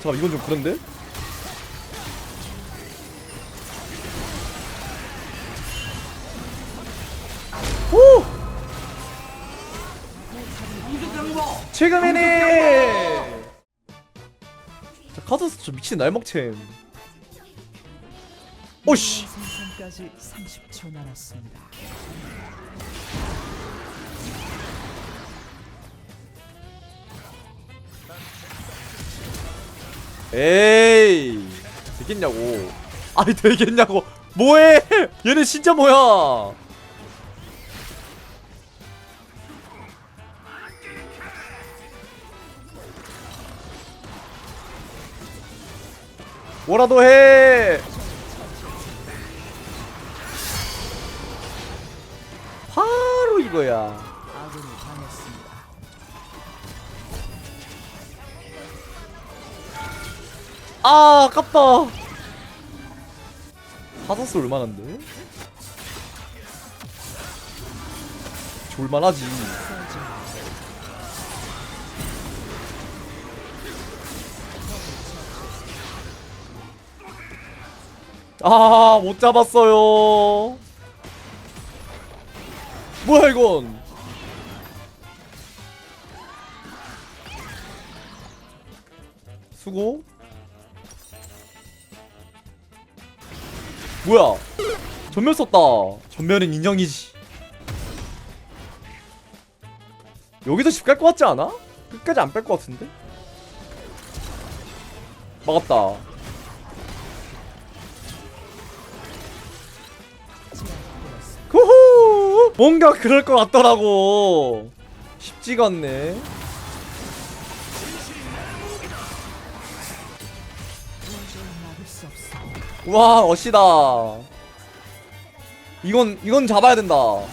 잠깐 이건 좀 그런데? 오! 지금이니! 자, 카드스 저 미친 날먹챔. 오씨! 생선까지 30초 남았습니다. 에이! 되겠냐고. 아니, 되겠냐고. 뭐해! 얘네 진짜 뭐야! 뭐라도 해! 아, 아깝다. 하사스 얼마나인데? 졸만하지. 아, 못 잡았어요. 뭐야, 이건? 수고. 뭐야? 전멸 썼다. 전멸은 인정이지. 여기서 집 갈 것 같지 않아? 끝까지 안 뺄 것 같은데? 막았다. 후후! 뭔가 그럴 것 같더라고. 쉽지가 않네. 와, 어시다. 이건 이건 잡아야 된다. 어,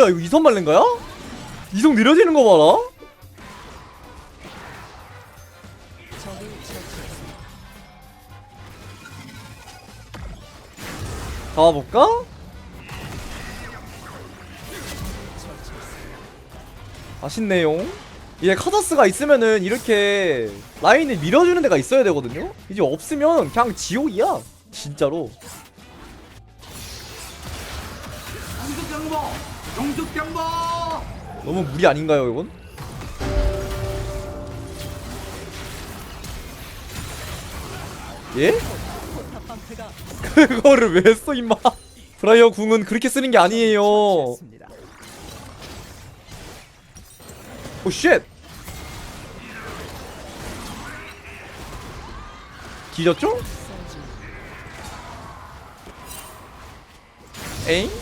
야, 이거 이선 말렌가야? 이성 느려지는 거 봐라. 잡아볼까? 아쉽네요. 이제 카다스가 있으면은 이렇게 라인을 밀어주는 데가 있어야 되거든요? 이제 없으면 그냥 지옥이야. 진짜로. 너무 무리 아닌가요, 이건? 예? 그거를 왜 써, 임마? 브라이어 궁은 그렇게 쓰는 게 아니에요. 오, 처치했습니다. 쉣! 뒤졌죠? 에잉?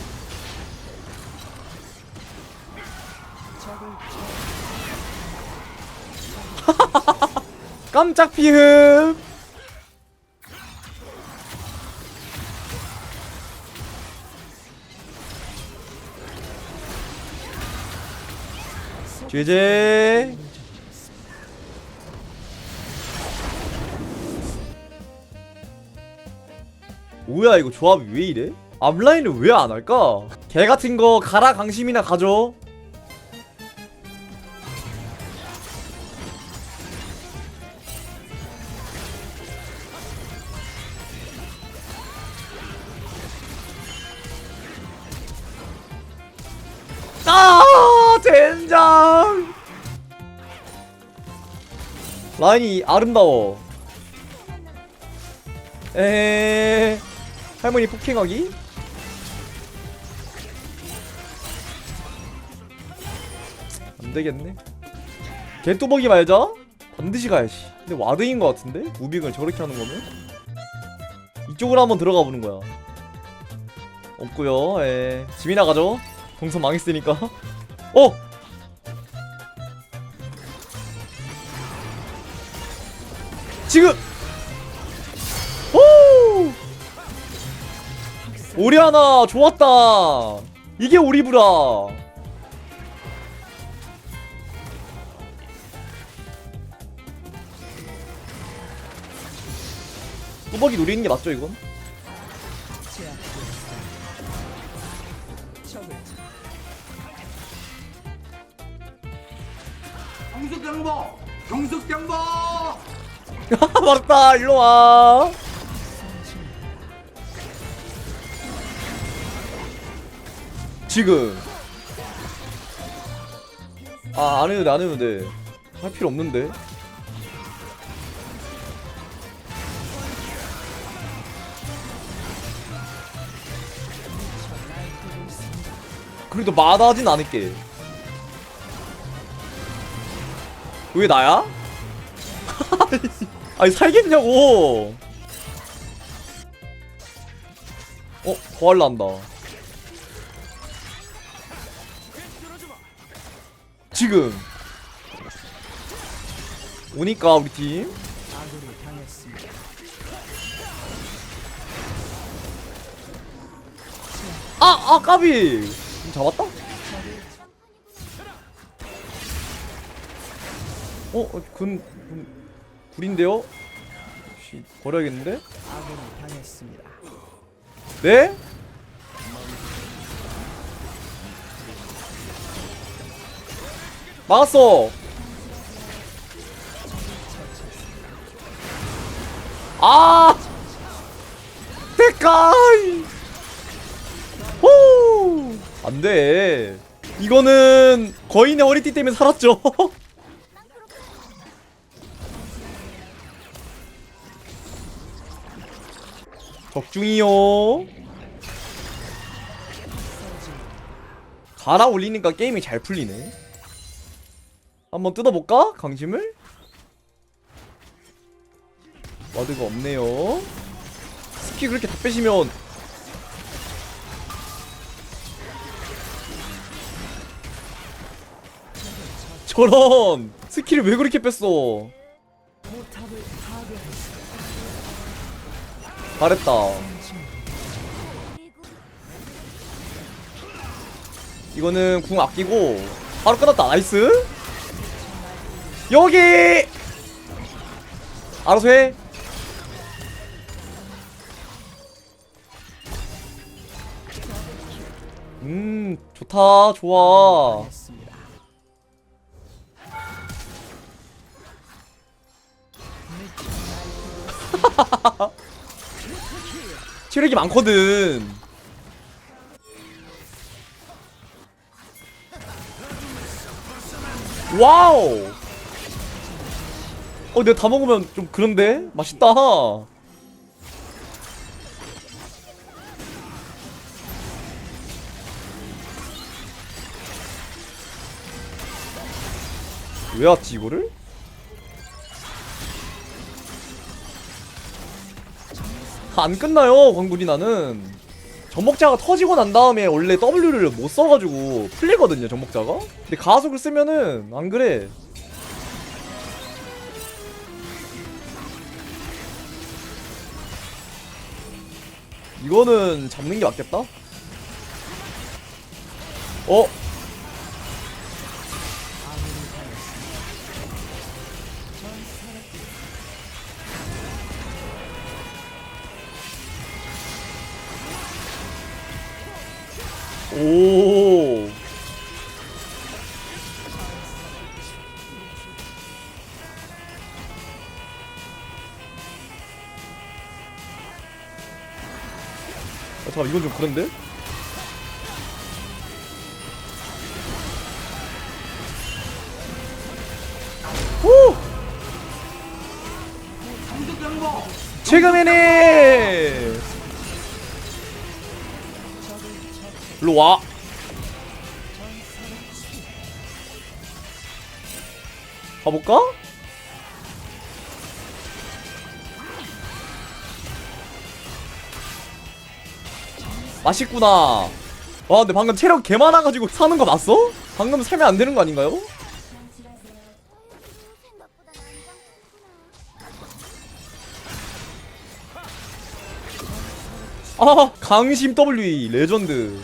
깜짝 피흡! 제제 뭐야 이거 조합이 왜 이래? 앞라인을 왜 안 할까? 개 같은 거 가라 강심이나 가져. 젠장 라인이 아름다워. 에 할머니 폭행하기? 안되겠네. 개뚜벅이 말자? 반드시 가야지 근데 와드인 것 같은데? 무빙을 저렇게 하는 거면? 이쪽으로 한번 들어가 보는 거야. 없고요. 에 지민아 가죠? 동선 망했으니까. 어 지금 오 오리아나 좋았다 이게 오리브라 뚜벅이 노리는 게 맞죠 이건? 경석장보! 경석장보! 맞다 일로 와. 지금. 아 안 해도 돼 안 해도 돼할 필요 없는데. 그래도 마다하진 않을게. 왜 나야? 아니 살겠냐고 어? 더할란다 지금 오니까 우리 팀. 아! 아 까비 잡았다? 어? 어, 군... 군... 굴인데요? 씨, 버려야겠는데? 네? 막았어. 아! 대가이! 호! 안 돼. 이거는 거인의 허리띠 때문에 살았죠. 적중이요. 갈아 올리니까 게임이 잘 풀리네. 한번 뜯어볼까? 강심을? 와드가 없네요. 스키 그렇게 다 빼시면 저런 스킬을 왜 그렇게 뺐어? 잘했다. 이거는 궁 아끼고 바로 끝났다. 나이스. 여기 알아서 해. 음 좋다 좋아. 체력이 많거든. 와우. 어, 내가 다 먹으면 좀 그런데 맛있다. 왜 왔지 이거를? 안 끝나요 광군이 나는. 전목자가 터지고 난 다음에 원래 W를 못 써가지고 풀리거든요 전목자가. 근데 가속을 쓰면은 안 그래. 이거는 잡는 게 맞겠다? 어? 잠깐 이건 좀 그런데? 오! 지금이니! 일로 와. 가볼까? 맛있구나. 와, 근데 방금 체력 개 많아가지고 사는 거 봤어? 방금 살면 안 되는 거 아닌가요? 아, 강심 W 레전드.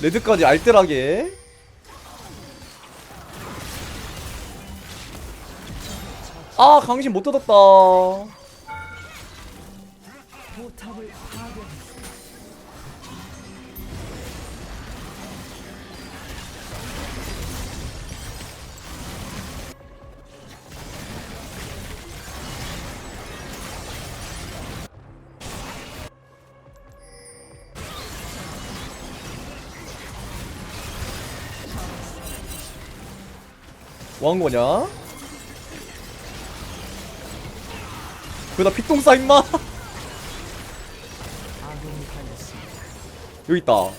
레드까지 알뜰하게. 아 강신 못 뜯었다 뭐 왕고냐? 그다 피똥 싸 임마. 여기 있다.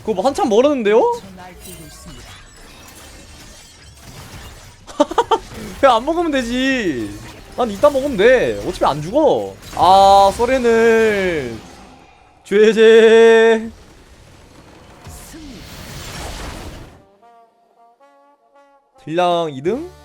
그거 뭐 한참 멀었는데요? 그냥 안 먹으면 되지. 난 이따 먹으면 돼. 어차피 안 죽어. 아, 소렌을. 죄제. 딜량 2등?